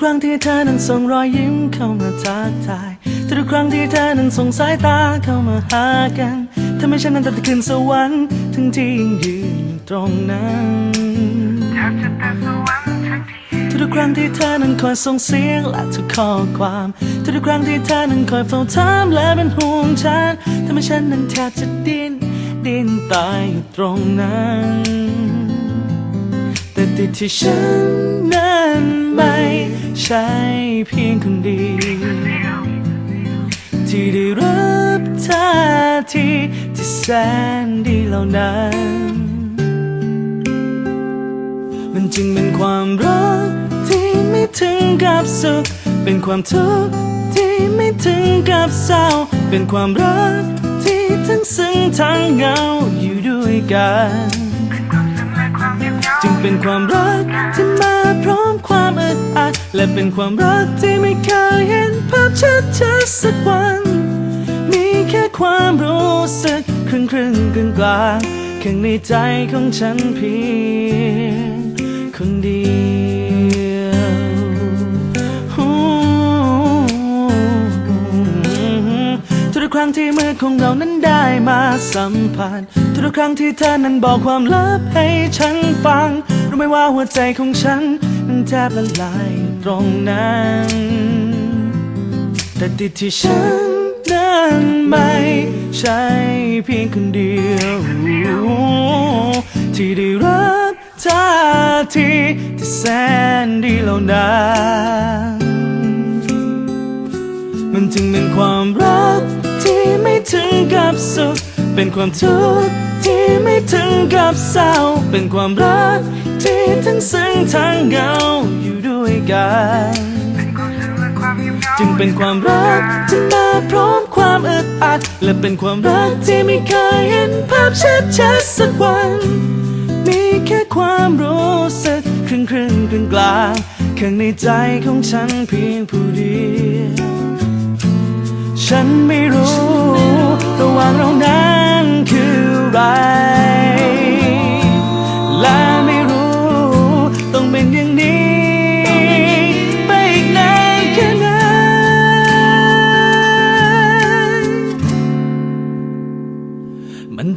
กครั้งที่เธอนั้นส่งรอยยิ้มเข้ามาทักทาย ทุกครั้งที่เธอนั้นส่งสายตาเข้ามาหากันทำให้ฉันนั้นตัดขึ้นสวรรค์ทั้งที่ยังยืนอยู่ตรงนั้นถ้าจะตะวันทั้งทีทุกครั้งที่เธอนั้นคอยส่งเสียงและทุกข้อความ ทุกครั้งที่เธอนั้นคอยเฝ้าถามและเป็นห่วงฉันทำให้ฉันนั้นแทบจะดิ้นดิ้นตายอยู่ตรงนั้น แต่ติดที่ฉัน นั้นไม่ใช่เพียงคนเดียวที่ได้รับท่าทีที่แสนดีเหล่านั้น มันจึงเป็นความรักที่ไม่ถึงกับสุข เป็นความทุกข์ที่ไม่ถึงกับเศร้า เป็นความรักที่ทั้งซึ้งทั้งเหงาอยู่ด้วยกันเป็นความซึ้งและความเงียบเหงาจึงเป็นความรักที่มา พร้อมความอึดอัดและเป็นความรักที่ไม่เคยเห็นภาพชัดชัดๆสักวัน มีแค่ความรู้สึกครึ่งครึ่งกลางกลางข้างในใจของฉันเพียงคนเดียวทุกครั้งที่มือของเรานั้นได้มาสัมผัสทุกครั้งที่เธอนั้นบอกความลับให้ฉันฟังรู้ไหมว่าหัวใจของฉัน แทบละลายตรงนั้น แต่ติดที่ฉันนั้นไม่ใช่เพียงคนเดียว ที่ได้รับท่าทีที่แสนดีเหล่านั้นมันจึงเป็นความรักที่ไม่ถึงกับสุข เป็นความทุกข์ที่ไม่ถึงกับเศร้า เป็นความรัก ที่ทั้งซึ้งทั้งเหงาอยู่ด้วยกันจึงเป็นความรักที่มาพร้อมความอึดอัด และเป็นความรักที่ไม่เคยเห็นภาพชัดชัดสักวัน มีแค่ความรู้สึกครึ่งครึ่งกลางกลางข้างในใจของฉันเพียงผู้เดียวฉันไม่รู้ระหว่างเรานั้นคืออะไร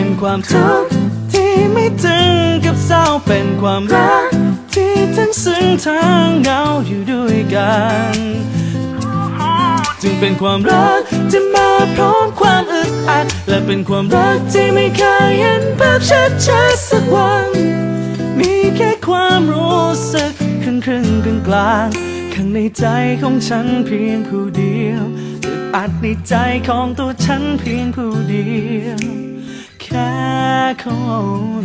เป็นความทุกข์ที่ไม่ถึงกับเศร้าเป็นความรัก ที่ทั้งซึ้งทั้งเหงาอยู่ด้วยกัน จึงเป็นความรักที่มาพร้อมความอึดอัด และเป็นความรักที่ไม่เคยเห็นภาพชัดชัดสักวัน มีแค่ความรู้สึกครึ่งครึ่งกลางกลางข้างในใจของฉันเพียงผู้เดียวอึดอัดในใจของตัวฉันเพียงผู้เดียว แค่ค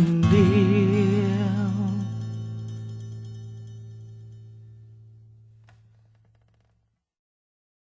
นเดียว